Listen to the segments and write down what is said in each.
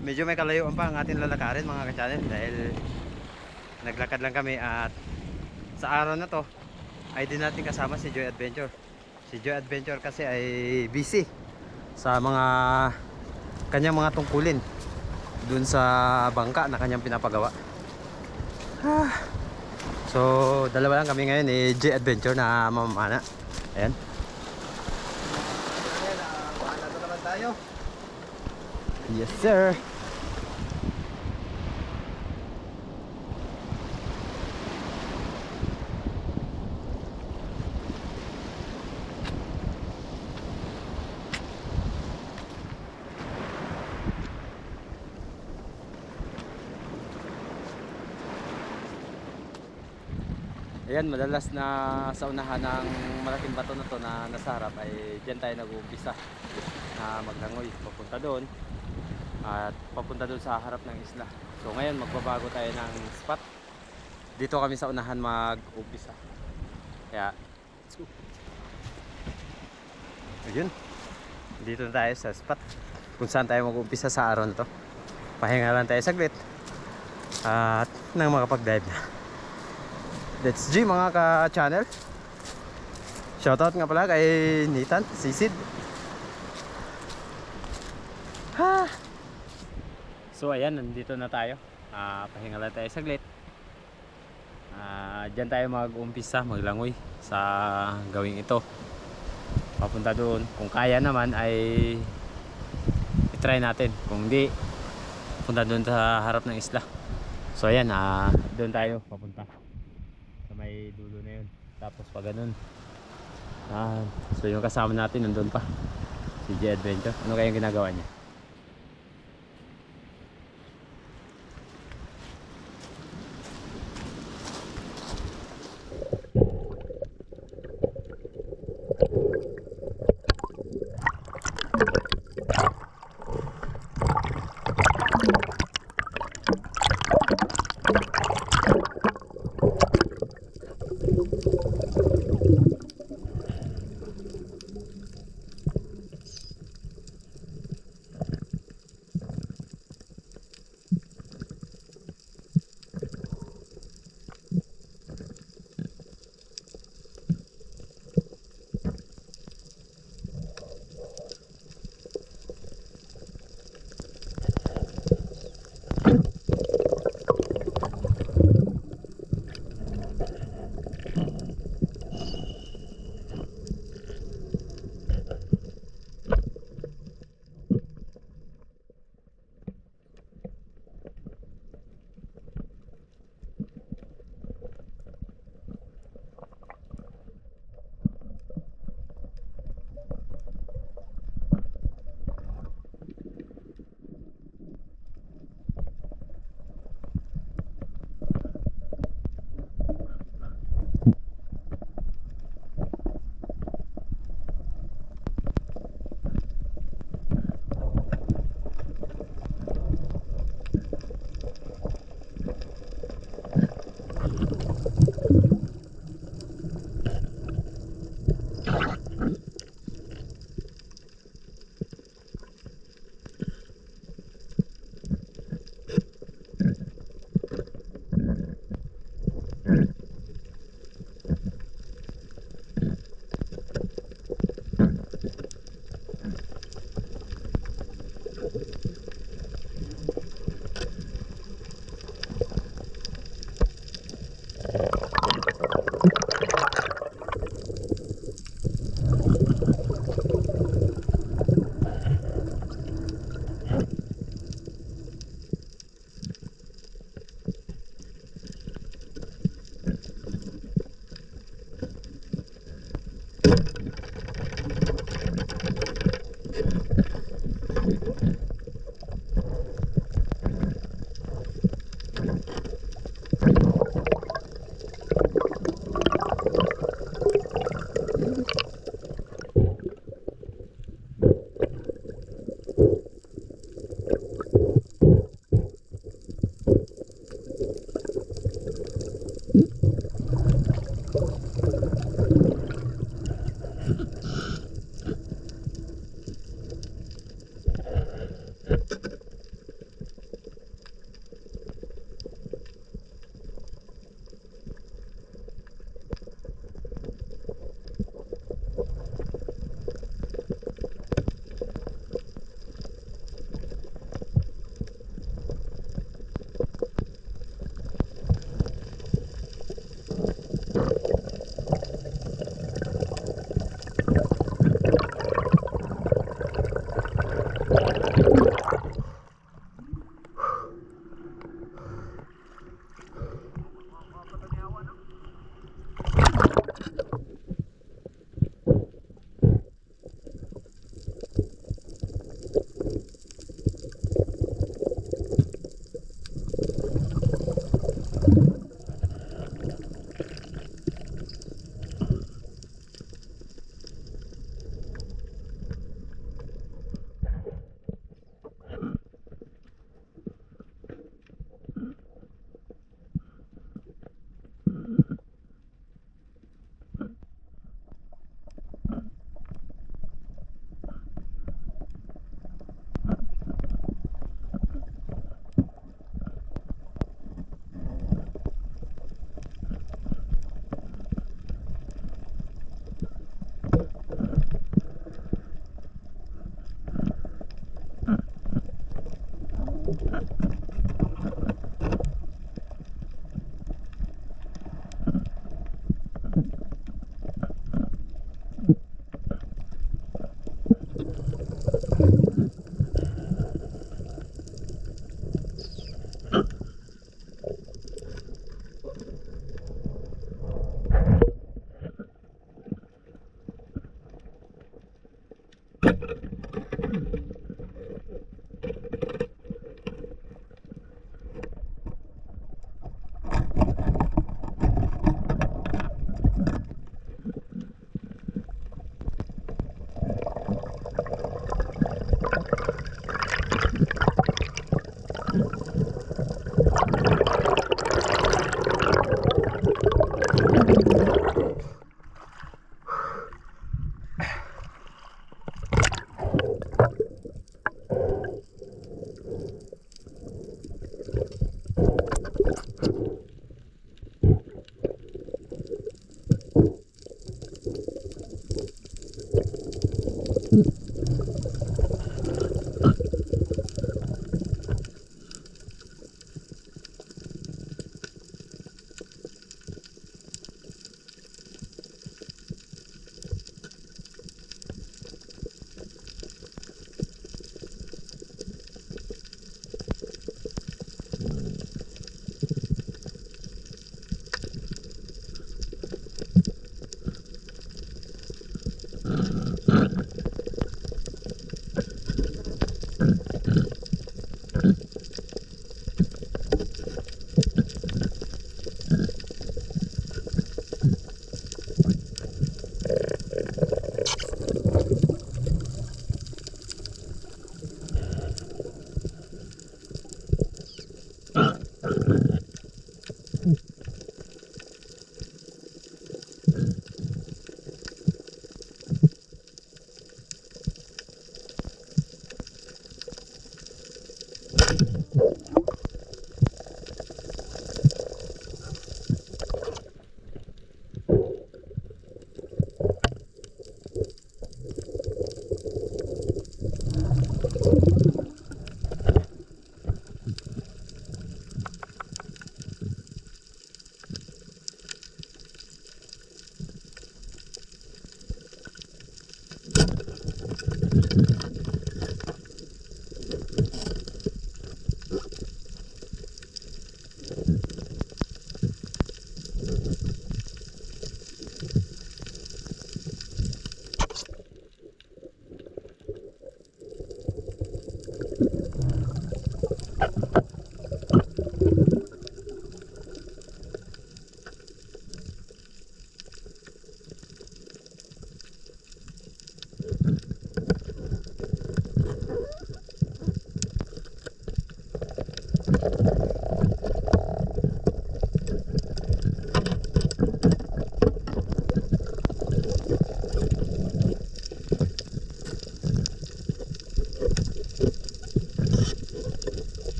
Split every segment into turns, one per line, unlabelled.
medyo may kalayuan pa ang ating lalakarin mga ka-channel dahil naglakad lang kami at sa araw na to ay din natin kasama si Joy Adventure. Si Joy Adventure kasi ay busy sa mga kanyang mga tungkulin dun sa bangka na kanyang pinapagawa. Ah. So, dalawa lang kami ngayon ni J Adventure na mamamana. Ayan. Bahala na naman tayo. Yes, sir. Ayan, madalas na sa unahan ng malaking bato na to na nasa harap ay diyan tayo nag-uumpisa na maglangoy papunta doon at papunta doon sa harap ng isla. So ngayon magbabago tayo ng spot. Dito kami sa unahan mag-uumpisa. Kaya, let's go. Ayun. Dito na tayo sa spot kung saan tayo mag-uumpisa sa araw na to. Pahinga lang tayo saglit at nang makapag-dive na. Let's G mga ka-channel. Shoutout nga pala kay Nathan, Sisid. So ayan, nandito na tayo. Ah, pahinga lang tayo saglit. Ah, diyan tayo mag-umpisa, maglangoy sa gawing ito. Papunta doon. Kung kaya naman ay i-try natin. Kung hindi, punta doon sa harap ng isla. So ayan, ah, doon tayo papunta sa may dulo na yun tapos pa ganun ah, so yung kasama natin nandun pa si J Adventure ano kayang ginagawa niya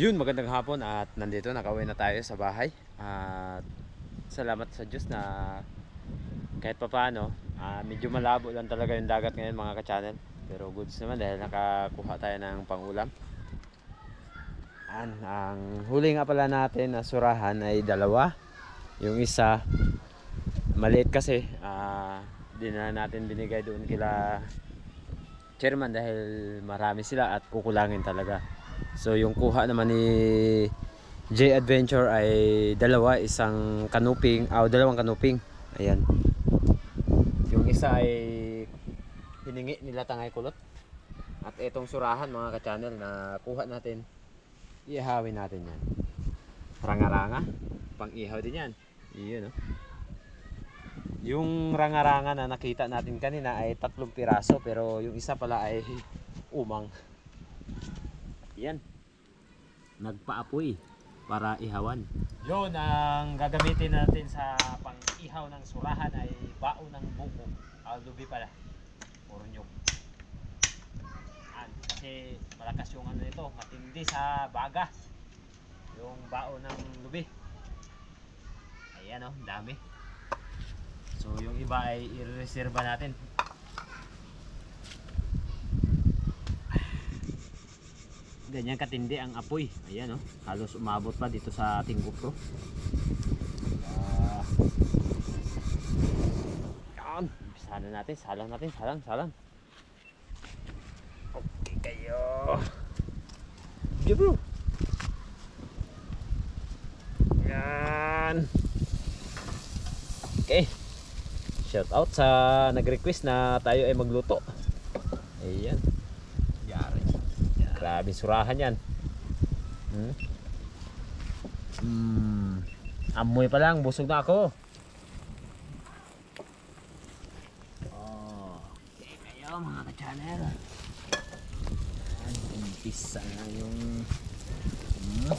Ayun, magandang hapon at nandito nakauwi na tayo sa bahay. At salamat sa Diyos na kahit papaano, ah, medyo malabo lang talaga yung dagat ngayon mga ka-channel. Pero goods naman dahil nakakuha tayo ng pangulam. An, ang huli nga pala natin na surahan ay dalawa. Yung isa, maliit kasi, ah, di na natin binigay doon kila chairman dahil marami sila at kukulangin talaga. So yung kuha naman ni J Adventure ay dalawa, isang kanuping, ah dalawang kanuping. Ayan. Yung isa ay hiningi nila tangay kulot. At itong surahan mga ka-channel na kuha natin, ihawin natin yan. Ranga-ranga, pang ihaw din yan. Iyon oh. Yung ranga-ranga na nakita natin kanina ay tatlong piraso pero yung isa pala ay umang. Yan. Nagpaapoy para ihawan. Yun ang gagamitin natin sa pang-ihaw ng surahan ay bao ng buko. Ah, lubi pala. Puro nyog. Yan. Kasi malakas yung ano nito, matindi sa baga. Yung bao ng lubi. Ayan oh, dami. So yung iba ay i-reserva natin. Ganyan katindi ang apoy. Ayan oh, halos umabot pa dito sa ating GoPro. Ah. yan. Umpisahan na natin, salang natin, salang, salang. Okay kayo. Diyo bro. Yan. Okay. Shout out sa nag-request na tayo ay magluto. Ayan. Grabe surahan yan. Hmm? Mm. Amoy pa lang, busog na ako. Oh, okay kayo mga ka-channel. Umpisa na yung... Hmm.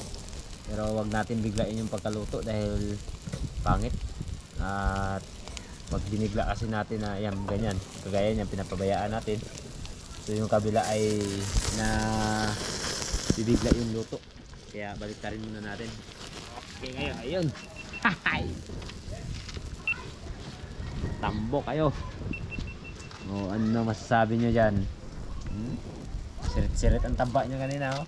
Pero wag natin biglain yung pagkaluto dahil pangit. At pag binigla kasi natin na yan ganyan, kagaya niyan pinapabayaan natin. So yung kabila ay na bibigla yung luto. Kaya balik rin muna natin. Okay ngayon, ayun. Hahay! Tambo kayo. O ano masasabi nyo dyan? Hmm? Sirit-sirit ang taba nyo kanina oh.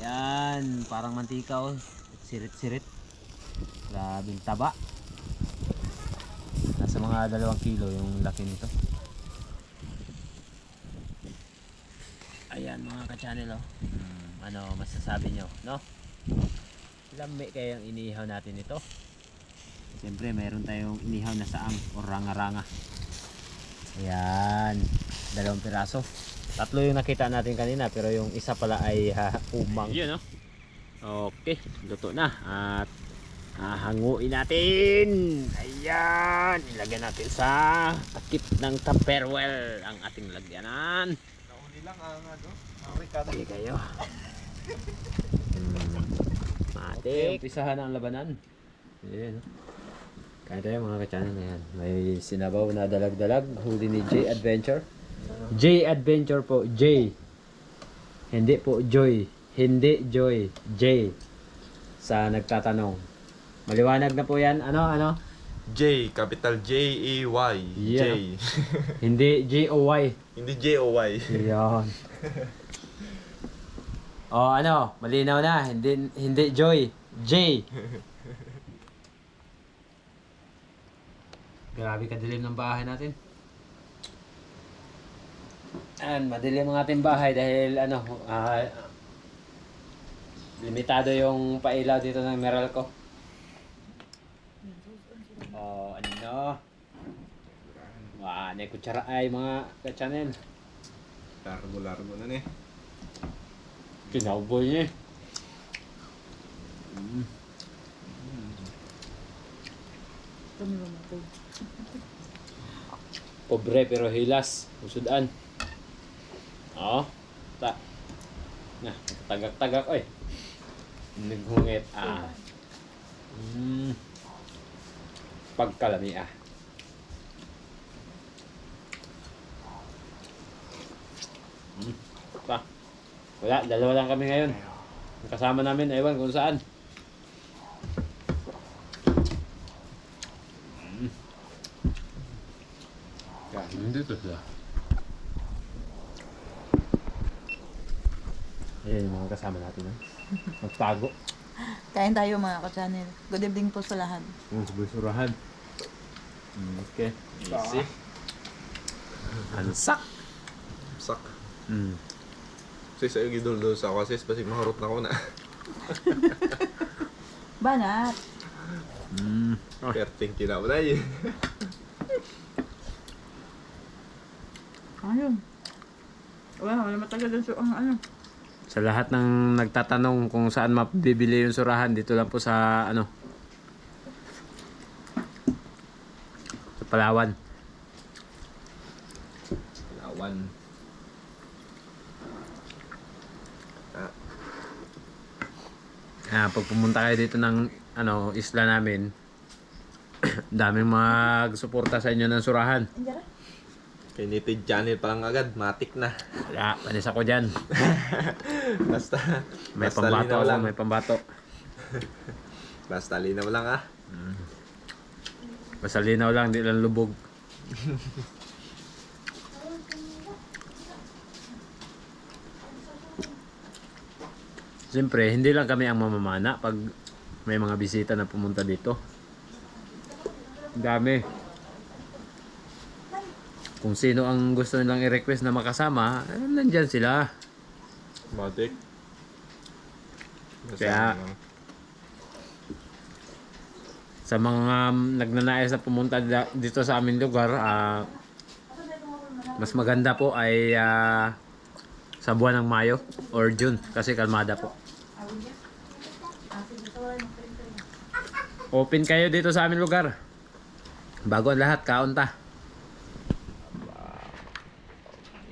Ayan, parang mantika oh. Sirit-sirit. Grabing taba. Nasa mga dalawang kilo yung laki nito. Ayan mga ka-channel oh. Hmm, ano masasabi nyo, no? Lami kaya yung inihaw natin ito. Siyempre meron tayong inihaw na saang o ranga-ranga. Ayan, dalawang piraso. Tatlo yung nakita natin kanina pero yung isa pala ay ha, umang. Yun no? Okay, luto na. At hahanguin natin. Ayan, ilagyan natin sa takip ng tupperware ang ating lagyanan.
Lang ang ano, ang.
Hindi kayo. Hmm. Mati. Umpisahan ang labanan. Ayan. Kaya tayo mga ka-channel na yan. May sinabaw na dalag-dalag. Huli ni J Adventure. J Adventure po. J. Hindi po Joy. Hindi Joy. J. Sa nagtatanong. Maliwanag na po yan. Ano? Ano?
J, capital J-A-Y. J.
Yeah. Hindi J-O-Y.
Hindi J-O-Y.
Yan. oh, ano? Malinaw na. Hindi hindi Joy. J. Grabe kadilim ng bahay natin. And madilim ang ating bahay dahil ano, ah, limitado yung pailaw dito ng Meralco. Oh, ano? Wah, may kutsara ay mga ka-channel.
Largo-largo na ni.
Kinauboy niya eh. Mm. Pobre pero hilas. Usudan. Oo. Ta. Na, tagak-tagak oy. Naghungit ah. Mm. Pagkalami ah. Mm. Ta. Wala, dalawa lang kami ngayon. Ang kasama namin, ewan kung saan. Mm. Yan, nandito sila. Ayan yung mga kasama natin. Ha? Magtago.
Kain tayo mga ka-channel. Good evening po sa lahat.
Yung subusurahan. Mm, okay. Easy. Ansak.
Sak.
Mm.
Kasi sa'yo giduldo sa ako kasi pasig maharot na ko na.
Banat!
Mm.
Perting kinaulay.
Ano? Wala, wala matagal doon sa ano.
Sa lahat ng nagtatanong kung saan mabibili yung surahan, dito lang po sa ano. Sa Palawan.
Lawan.
Ah, pag pumunta kayo dito ng ano, isla namin, daming magsuporta sa inyo ng surahan.
Kay native channel pa lang agad, matik na.
Wala, panis ako dyan.
Basta,
May
basta
pambato ako,
lang.
may pambato.
Basta linaw lang ah.
Basta linaw lang, di lang lubog. Siyempre, hindi lang kami ang mamamana pag may mga bisita na pumunta dito. Dami. Kung sino ang gusto nilang i-request na makasama, eh, nandyan sila.
Matik.
Kaya- Sa mga um, nagnanais na pumunta dito sa aming lugar, ah, mas maganda po ay ah, sa buwan ng Mayo or June kasi kalmada po. Open kayo dito sa aming lugar. Bago ang lahat, kaunta.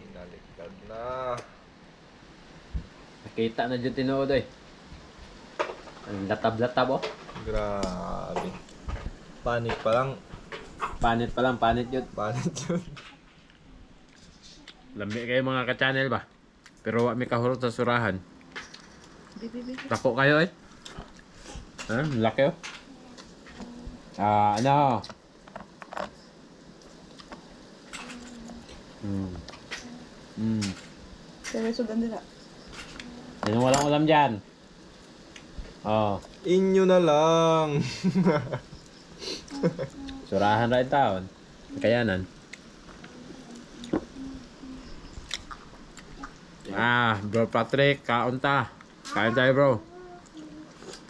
Inalikad na.
Nakita na dyan tinuod eh. Ang latab-latab oh.
Grabe. Panik pa lang.
Panit pa lang, panit yun.
Panik yun.
Lambi kayo mga ka-channel ba? Pero wa mi kahurot sa surahan. Tako kayo eh. Ha? Laki oh. Ah, ano? Hmm. Hmm.
Seryoso ganda na.
Yan walang ulam dyan. Oh,
Inyo na lang.
surahan rin taon. Kayanan. Ah, bro Patrick, kaunta. Kain tayo bro.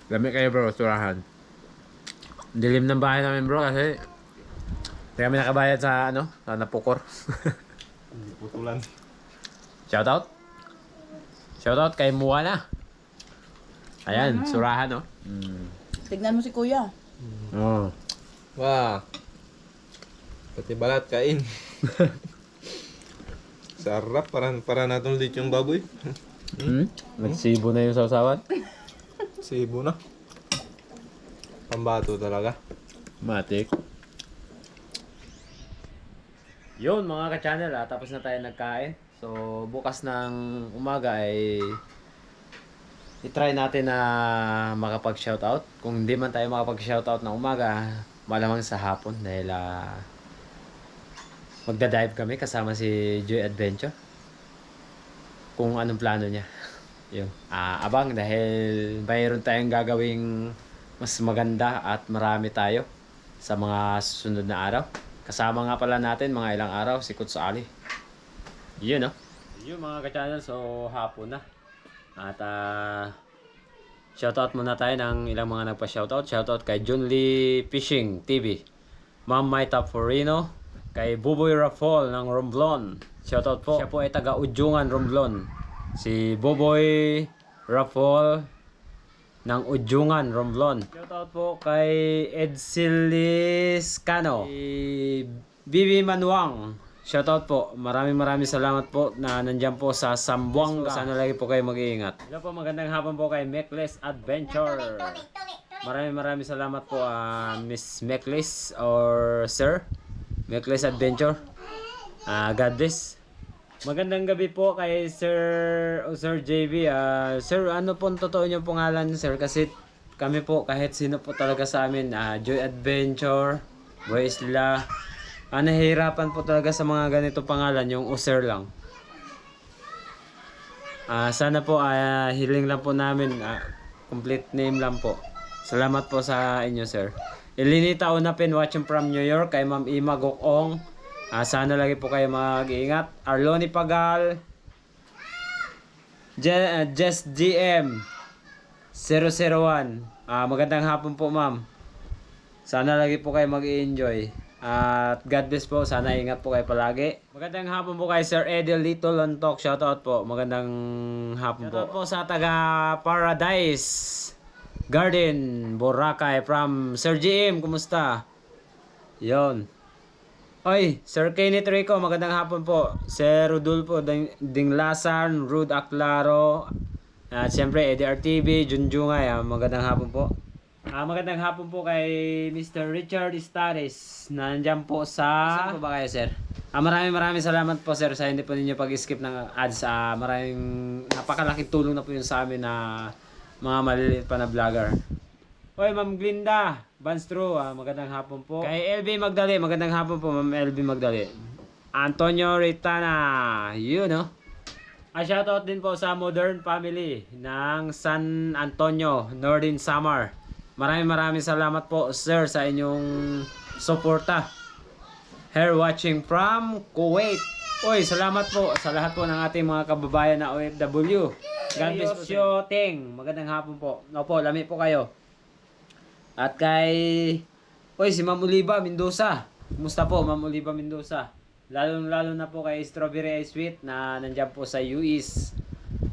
Lamig kayo bro, surahan. Dilim ng bahay namin bro kasi hindi kami nakabayad sa ano, sa napukor.
Putulan.
Shoutout. Shoutout kay Muana. Ayan, surahan no. Mm.
Tignan mo si kuya.
Oh.
Wah. Pati balat kain. Sarap, para, para natin ulit yung baboy.
Hmm? Nagsibo na yung sausawan?
Sibo na. Pambato talaga.
Matik. Yun mga ka-channel, ah, tapos na tayo nagkain. So bukas ng umaga ay i-try natin na makapag-shoutout. Kung hindi man tayo makapag-shoutout ng umaga, malamang sa hapon dahil ah, magda-dive kami kasama si Joy Adventure. Kung anong plano niya. Yun. Ah, abang dahil mayroon tayong gagawing mas maganda at marami tayo sa mga susunod na araw. Kasama nga pala natin mga ilang araw si Kutso Ali. Yun no? Yun mga ka-channel, so hapon na. At ah shoutout muna tayo ng ilang mga nagpa-shoutout. Shoutout kay Lee Fishing TV. Ma'am Maita Forino. Kay Buboy Rafol ng Romblon. Shoutout po. Siya po ay taga Ujungan, Romblon. Si Buboy Rafol ng Ujungan, Romblon. Shoutout po kay Edsilis Cano. Si Bibi Manuang. Shoutout po. Maraming maraming salamat po na nandyan po sa Sambuanga. Sana lagi po kayo mag-iingat. Hello po, magandang hapon po kay Mekles Adventure. Maraming maraming salamat po ah, Miss Mekles or Sir Mekles Adventure. Ah, God bless. Magandang gabi po kay Sir o Sir JB. Ah, sir, ano po ang totoo niyo pangalan, sir? Kasi kami po, kahit sino po talaga sa amin, ah, Joy Adventure, Boy Isla, ah, nahihirapan po talaga sa mga ganito pangalan, yung user lang. Ah, sana po, ah, hiling lang po namin, ah, complete name lang po. Salamat po sa inyo, sir. Ilinita Unapin watching from New York kay Ma'am Ima Gokong. Ah, sana lagi po kayo mag-iingat. Arloni Pagal. Je- ah, Jess GM 001. Ah, magandang hapon po, ma'am. Sana lagi po kayo mag-enjoy. At God bless po. Sana ingat po kayo palagi. Magandang hapon po kay Sir Eddie Lito Lontok. Shoutout po. Magandang hapon po. Shoutout po sa taga Paradise Garden, Boracay from Sir GM. Kumusta? Yon. Oy, Sir Kenneth Rico, magandang hapon po. Sir Rodolfo Ding Dinglasan, Rud Aclaro, at siyempre Eddie RTV, Junjungay, magandang hapon po. Ah, magandang hapon po kay Mr. Richard Stares, na nandyan po sa... Saan po ba kayo, sir? Ah, maraming maraming salamat po, sir, sa hindi po ninyo pag-skip ng ads. Ah, maraming napakalaking tulong na po yun sa amin na mga maliliit pa na vlogger. Hoy, Ma'am Glinda, Banstro, ah, magandang hapon po. Kay LB Magdali, magandang hapon po, Ma'am LB Magdali. Antonio Ritana, yun no. Ah, shoutout din po sa Modern Family ng San Antonio, Northern Samar. Maraming maraming salamat po, sir, sa inyong suporta. Hair watching from Kuwait. Oy, salamat po sa lahat po ng ating mga kababayan na OFW. God bless po. Yosyo Ting, magandang hapon po. Opo, lami po kayo. At kay Oy, si Ma'am Oliva Mendoza. Kumusta po, Ma'am Oliva Mendoza? Lalo lalo na po kay Strawberry Ice Sweet na nandiyan po sa US.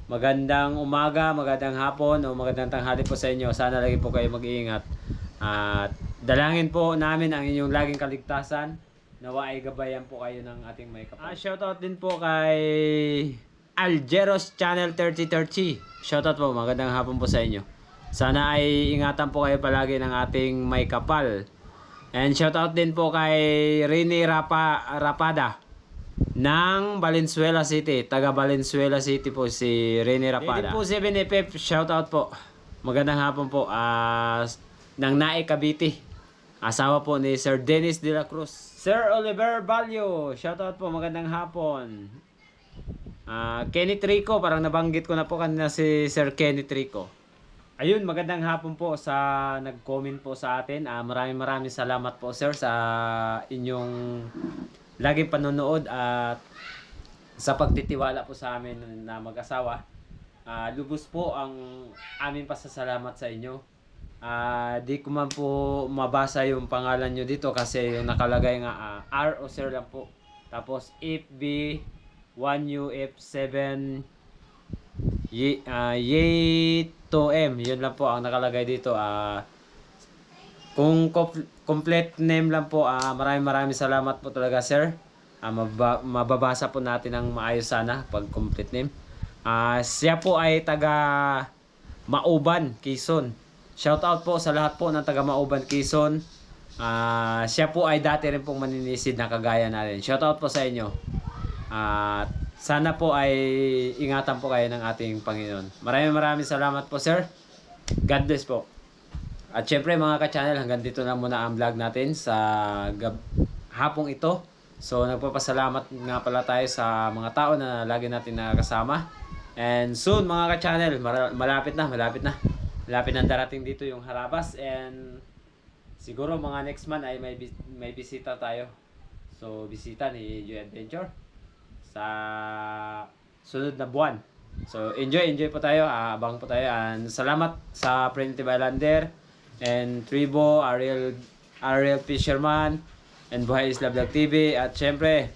Magandang umaga, magandang hapon o magandang tanghali po sa inyo. Sana lagi po kayo mag-iingat. At dalangin po namin ang inyong laging kaligtasan. Nawa ay gabayan po kayo ng ating may kapal. Ah, shoutout din po kay Aljeros Channel 3030. Shoutout po, magandang hapon po sa inyo. Sana ay ingatan po kayo palagi ng ating may kapal. And shoutout din po kay Rini Rapa, Rapada ng Valenzuela City. Taga Valenzuela City po si Rini Rapada. po 7FF, shoutout po. Magandang hapon po. Ah, ng Nae Cavite. Asawa po ni Sir Dennis De La Cruz. Sir Oliver Balyo, shoutout po. Magandang hapon. Ah, Kenny Trico, parang nabanggit ko na po kanina si Sir Kenny Trico. ayun, magandang hapon po sa nag-comment po sa atin. Ah, maraming maraming salamat po sir sa inyong laging panonood at sa pagtitiwala po sa amin na mag-asawa. Ah, lubos po ang aming pasasalamat sa inyo. Ah, di ko man po mabasa yung pangalan nyo dito kasi yung nakalagay nga ah, R o sir lang po. Tapos FB 1UF7 Ye, ah, Ye 2M, yun lang po ang nakalagay dito. Ah, kung com- complete name lang po, ah, maraming maraming salamat po talaga sir. Mababa- mababasa po natin ang maayos sana pag complete name. Ah, siya po ay taga Mauban, Quezon. Shout out po sa lahat po ng taga Mauban, Quezon. Ah, siya po ay dati rin pong maninisid na kagaya natin. Shout out po sa inyo. At sana po ay ingatan po kayo ng ating Panginoon. Maraming maraming salamat po, sir. God bless po. At syempre mga ka-channel, hanggang dito na muna ang vlog natin sa gab- hapong ito. So nagpapasalamat nga pala tayo sa mga tao na lagi natin nakakasama. And soon mga ka-channel, malapit na, malapit na. Malapit na darating dito yung harabas and siguro mga next month ay may, may bisita tayo. So bisita ni Joy Adventure sa sunod na buwan. So, enjoy, enjoy po tayo. Abang po tayo. And salamat sa Primitive Islander and Tribo, Ariel, Ariel Fisherman, and Buhay Isla Vlog TV. At syempre,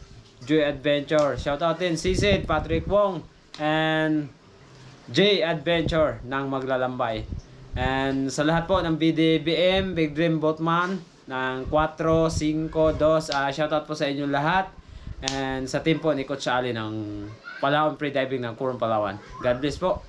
Joy Adventure. Shoutout din Sisid, Patrick Wong, and J Adventure ng Maglalambay. And sa lahat po ng BDBM, Big Dream Boatman, ng 4, 5, 2, ah, shoutout po sa inyong lahat. And sa team po ni Coach Ali ng Palawan Pre-Diving ng Kurong Palawan. God bless po.